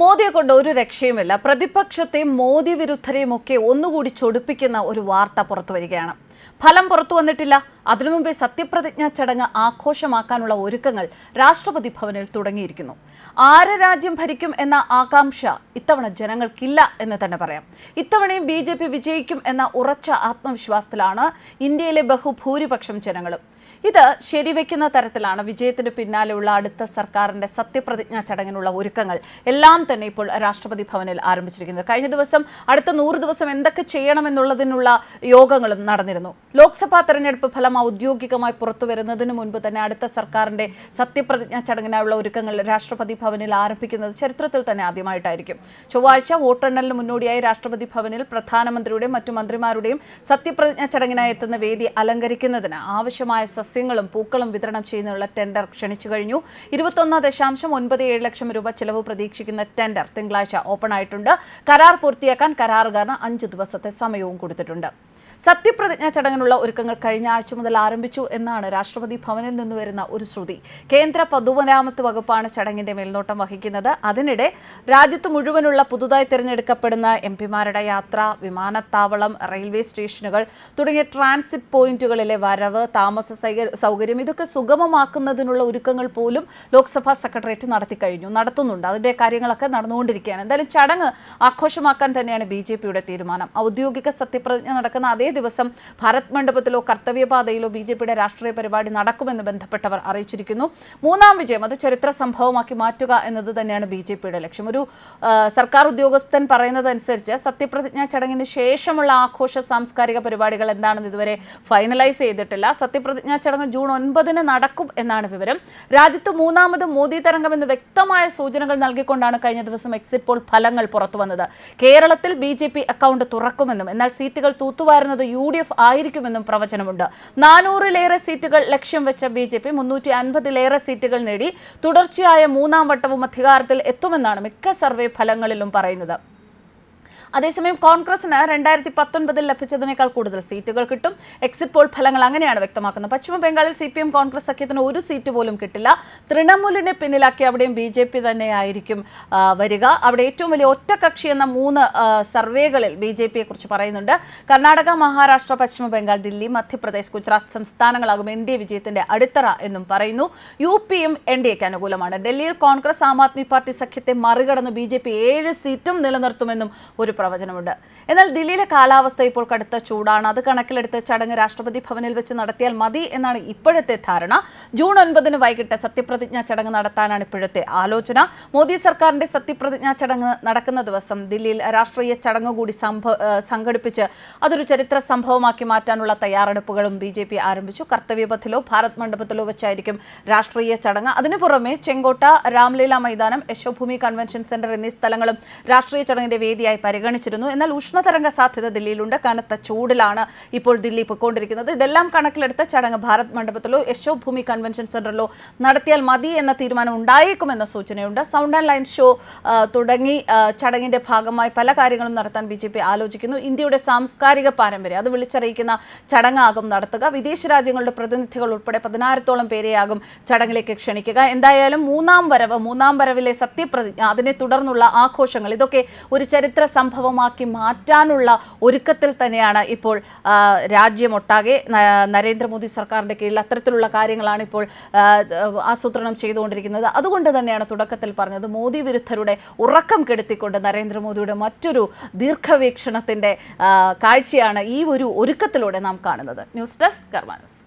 മോദിയെ കൊണ്ട് ഒരു രക്ഷയുമില്ല. പ്രതിപക്ഷത്തെയും മോദി വിരുദ്ധരെയും ഒക്കെ ഒന്നുകൂടി ചൊടിപ്പിക്കുന്ന ഒരു വാർത്ത പുറത്തു വരികയാണ്. ഫലം പുറത്തു വന്നിട്ടില്ല. അതിനു മുമ്പേ സത്യപ്രതിജ്ഞാ ചടങ്ങ് ആഘോഷമാക്കാനുള്ള ഒരുക്കങ്ങൾ രാഷ്ട്രപതി ഭവനിൽ തുടങ്ങിയിരിക്കുന്നു. ആര് രാജ്യം ഭരിക്കും എന്ന ആകാംക്ഷ ഇത്തവണ ജനങ്ങൾക്കില്ല എന്ന് തന്നെ പറയാം. ഇത്തവണയും ബി വിജയിക്കും എന്ന ഉറച്ച ആത്മവിശ്വാസത്തിലാണ് ഇന്ത്യയിലെ ബഹുഭൂരിപക്ഷം ജനങ്ങളും. ഇത് ശരിവെക്കുന്ന തരത്തിലാണ് വിജയത്തിന് പിന്നാലെയുള്ള അടുത്ത സർക്കാരിന്റെ സത്യപ്രതിജ്ഞാ ചടങ്ങിനുള്ള ഒരുക്കങ്ങൾ എല്ലാം തന്നെ ഇപ്പോൾ രാഷ്ട്രപതി ഭവനിൽ ആരംഭിച്ചിരിക്കുന്നത്. കഴിഞ്ഞ ദിവസം അടുത്ത നൂറ് ദിവസം എന്തൊക്കെ ചെയ്യണമെന്നുള്ളതിനുള്ള യോഗങ്ങളും നടന്നിരുന്നു. ലോക്സഭാ തെരഞ്ഞെടുപ്പ് ഫലം ഔദ്യോഗികമായി പുറത്തുവരുന്നതിന് മുൻപ് തന്നെ അടുത്ത സർക്കാരിന്റെ സത്യപ്രതിജ്ഞാ ചടങ്ങിനായുള്ള ഒരുക്കങ്ങൾ രാഷ്ട്രപതി ഭവനിൽ ആരംഭിക്കുന്നത് ചരിത്രത്തിൽ തന്നെ ആദ്യമായിട്ടായിരിക്കും. ചൊവ്വാഴ്ച വോട്ടെണ്ണലിന് മുന്നോടിയായി രാഷ്ട്രപതി ഭവനിൽ പ്രധാനമന്ത്രിയുടെയും മറ്റു മന്ത്രിമാരുടെയും സത്യപ്രതിജ്ഞാ ചടങ്ങിനായി എത്തുന്ന വേദി അലങ്കരിക്കുന്നതിന് ആവശ്യമായ സസ്യങ്ങളും പൂക്കളും വിതരണം ചെയ്യുന്നതിനുള്ള ടെൻഡർ ക്ഷണിച്ചു കഴിഞ്ഞു. ഇരുപത്തൊന്ന് ദശാംശം ഒൻപത് ഏഴ് ലക്ഷം രൂപ ചെലവ് പ്രതീക്ഷിക്കുന്ന ടെൻഡർ തിങ്കളാഴ്ച ഓപ്പൺ ആയിട്ടുണ്ട്. കരാർ പൂർത്തിയാക്കാൻ കരാറുകാരന് അഞ്ച് ദിവസത്തെ സമയവും കൊടുത്തിട്ടുണ്ട്. സത്യപ്രതിജ്ഞാ ചടങ്ങിനുള്ള ഒരുക്കങ്ങൾ കഴിഞ്ഞ ആഴ്ച മുതൽ ആരംഭിച്ചു എന്നാണ് രാഷ്ട്രപതി ഭവനിൽ നിന്ന് വരുന്ന ഒരു ശ്രുതി. കേന്ദ്ര പൊതുമരാമത്ത് വകുപ്പാണ് ചടങ്ങിന്റെ മേൽനോട്ടം വഹിക്കുന്നത്. അതിനിടെ രാജ്യത്ത് മുഴുവനുള്ള പുതുതായി തിരഞ്ഞെടുക്കപ്പെടുന്ന എം പിമാരുടെ യാത്ര വിമാനത്താവളം റെയിൽവേ സ്റ്റേഷനുകൾ തുടങ്ങിയ ട്രാൻസിറ്റ് പോയിന്റുകളിലെ വരവ് താമസ സൗക- സൗകര്യം ഇതൊക്കെ സുഗമമാക്കുന്നതിനുള്ള ഒരുക്കങ്ങൾ പോലും ലോക്സഭാ സെക്രട്ടേറിയറ്റ് നടത്തി കഴിഞ്ഞു നടത്തുന്നുണ്ട്. അതിന്റെ കാര്യങ്ങളൊക്കെ നടന്നുകൊണ്ടിരിക്കുകയാണ്. എന്തായാലും ചടങ്ങ് ആഘോഷമാക്കാൻ തന്നെയാണ് ബി തീരുമാനം. ഔദ്യോഗിക സത്യപ്രതിജ്ഞ നടക്കുന്ന അതേ ദിവസം ഭാരത് മണ്ഡപത്തിലോ കർത്തവ്യപാതയിലോ ബി ജെ പിയുടെ രാഷ്ട്രീയ പരിപാടി നടക്കുമെന്ന് ബന്ധപ്പെട്ടവർ അറിയിച്ചിരിക്കുന്നു. മൂന്നാം വിജയം അത് ചരിത്ര സംഭവമാക്കി മാറ്റുക എന്നത് തന്നെയാണ് ബി ജെ പിയുടെ ലക്ഷ്യം. ഒരു സർക്കാർ ഉദ്യോഗസ്ഥൻ പറയുന്നതനുസരിച്ച് സത്യപ്രതിജ്ഞാ ചടങ്ങിന് ശേഷമുള്ള ആഘോഷ സാംസ്കാരിക പരിപാടികൾ എന്താണെന്ന് ഇതുവരെ ഫൈനലൈസ് ചെയ്തിട്ടില്ല. സത്യപ്രതിജ്ഞാ ചടങ്ങ് ജൂൺ ഒൻപതിന് നടക്കും എന്നാണ് വിവരം. രാജ്യത്ത് മൂന്നാമത് മോദി തരംഗം എന്ന് വ്യക്തമായ സൂചനകൾ നൽകിക്കൊണ്ടാണ് കഴിഞ്ഞ ദിവസം എക്സിറ്റ് പോൾ ഫലങ്ങൾ പുറത്തുവന്നത്. കേരളത്തിൽ ബി അക്കൗണ്ട് തുറക്കുമെന്നും എന്നാൽ സീറ്റുകൾ തൂത്തുവാരുന്നത് യു ഡി എഫ് ആയിരിക്കുമെന്നും പ്രവചനമുണ്ട്. നാനൂറിലേറെ സീറ്റുകൾ ലക്ഷ്യം വെച്ച ബി ജെ പി മുന്നൂറ്റി അൻപതിലേറെ സീറ്റുകൾ നേടി തുടർച്ചയായ മൂന്നാം വട്ടവും അധികാരത്തിൽ എത്തുമെന്നാണ് മിക്ക സർവേ ഫലങ്ങളിലും പറയുന്നത്. അതേസമയം കോൺഗ്രസിന് രണ്ടായിരത്തി പത്തൊൻപതിൽ ലഭിച്ചതിനേക്കാൾ കൂടുതൽ സീറ്റുകൾ കിട്ടും. എക്സിറ്റ് പോൾ ഫലങ്ങൾ അങ്ങനെയാണ് വ്യക്തമാക്കുന്നത്. പശ്ചിമ ബംഗാളിൽ സി പി എം കോൺഗ്രസ് സഖ്യത്തിന് ഒരു സീറ്റ് പോലും കിട്ടില്ല. തൃണമൂലിനെ പിന്നിലാക്കി അവിടെയും ബി ജെ പി തന്നെയായിരിക്കും വരിക. അവിടെ ഏറ്റവും വലിയ ഒറ്റകക്ഷി എന്ന മൂന്ന് സർവേകളിൽ ബി ജെ പിയെ കുറിച്ച് പറയുന്നുണ്ട്. കർണാടക മഹാരാഷ്ട്ര പശ്ചിമ ബംഗാൾ ദില്ലി മധ്യപ്രദേശ് ഗുജറാത്ത് സംസ്ഥാനങ്ങളാകും എൻ ഡി എ വിജയത്തിന്റെ അടിത്തറ എന്നും പറയുന്നു. യു പിയും എൻ ഡി എക്ക് അനുകൂലമാണ്. ഡൽഹിയിൽ കോൺഗ്രസ് ആം ആദ്മി പാർട്ടി സഖ്യത്തെ മറികടന്ന് ബി ജെ പി ഏഴ് സീറ്റും നിലനിർത്തുമെന്നും ഒരു പ്രവചനമുണ്ട്. എന്നാൽ ദില്ലിയിലെ കാലാവസ്ഥ ഇപ്പോൾ കടുത്ത ചൂടാണ്. അത് കണക്കിലെടുത്ത് ചടങ്ങ് രാഷ്ട്രപതി ഭവനിൽ വെച്ച് നടത്തിയാൽ മതി എന്നാണ് ഇപ്പോഴത്തെ ധാരണ. ജൂൺ ഒൻപതിന് വൈകിട്ട് സത്യപ്രതിജ്ഞാ ചടങ്ങ് നടത്താനാണ് ഇപ്പോഴത്തെ ആലോചന. മോദി സർക്കാരിന്റെ സത്യപ്രതിജ്ഞാ ചടങ്ങ് നടക്കുന്ന ദിവസം ദില്ലിയിൽ രാഷ്ട്രീയ ചടങ്ങ് കൂടി സംഘടിപ്പിച്ച് അതൊരു ചരിത്ര സംഭവമാക്കി മാറ്റാനുള്ള തയ്യാറെടുപ്പുകളും ബി ജെ പി ആരംഭിച്ചു. കർത്തവ്യപഥിലോ ഭാരത് മണ്ഡപത്തിലോ വെച്ചായിരിക്കും രാഷ്ട്രീയ ചടങ്ങ്. അതിനു പുറമെ ചെങ്കോട്ട രാംലീല മൈതാനം യശോഭൂമി കൺവെൻഷൻ സെന്റർ എന്നീ സ്ഥലങ്ങളും രാഷ്ട്രീയ ചടങ്ങിന്റെ വേദിയായി പരിഗണിച്ചിരുന്നു. എന്നാൽ ഉഷ്ണതരംഗ സാധ്യത ദില്ലിയിലുണ്ട്. കനത്ത ചൂടിലാണ് ഇപ്പോൾ ദില്ലി പൊയ്ക്കൊണ്ടിരിക്കുന്നത്. ഇതെല്ലാം കണക്കിലെടുത്ത് ചടങ്ങ് ഭാരത് മണ്ഡപത്തിലോ യശോഭൂമി കൺവെൻഷൻ സെന്ററിലോ നടത്തിയാൽ മതി എന്ന തീരുമാനം ഉണ്ടായേക്കുമെന്ന സൂചനയുണ്ട്. സൗണ്ട് ആൻഡ് ലൈൻ ഷോ തുടങ്ങി ചടങ്ങിന്റെ ഭാഗമായി പല കാര്യങ്ങളും നടത്താൻ ബി ആലോചിക്കുന്നു. ഇന്ത്യയുടെ സാംസ്കാരിക പാരമ്പര്യം അത് വിളിച്ചറിയിക്കുന്ന ചടങ്ങാകും നടത്തുക. വിദേശ രാജ്യങ്ങളുടെ പ്രതിനിധികൾ ഉൾപ്പെടെ പതിനായിരത്തോളം പേരെയാകും ചടങ്ങിലേക്ക് ക്ഷണിക്കുക. എന്തായാലും മൂന്നാം വരവ് മൂന്നാം വരവിലെ സത്യപ്രതിജ്ഞ അതിനെ തുടർന്നുള്ള ആഘോഷങ്ങൾ ഇതൊക്കെ ഒരു ചരിത്ര സംഭവമാക്കി മാറ്റാനുള്ള ഒരുക്കത്തിൽ തന്നെയാണ് ഇപ്പോൾ രാജ്യമൊട്ടാകെ നരേന്ദ്രമോദി സർക്കാരിന്റെ കീഴിൽ അത്തരത്തിലുള്ള കാര്യങ്ങളാണ് ഇപ്പോൾ ആസൂത്രണം ചെയ്തുകൊണ്ടിരിക്കുന്നത്. അതുകൊണ്ട് തന്നെയാണ് തുടക്കത്തിൽ പറഞ്ഞത് മോദി വിരുദ്ധരുടെ ഉറക്കം കെടുത്തിക്കൊണ്ട് നരേന്ദ്രമോദിയുടെ മറ്റൊരു ദീർഘവീക്ഷണത്തിന്റെ കാഴ്ചയാണ് ഈ ഒരു ഒരുക്കത്തിലൂടെ നാം കാണുന്നത്. News desk കർമാനസ്.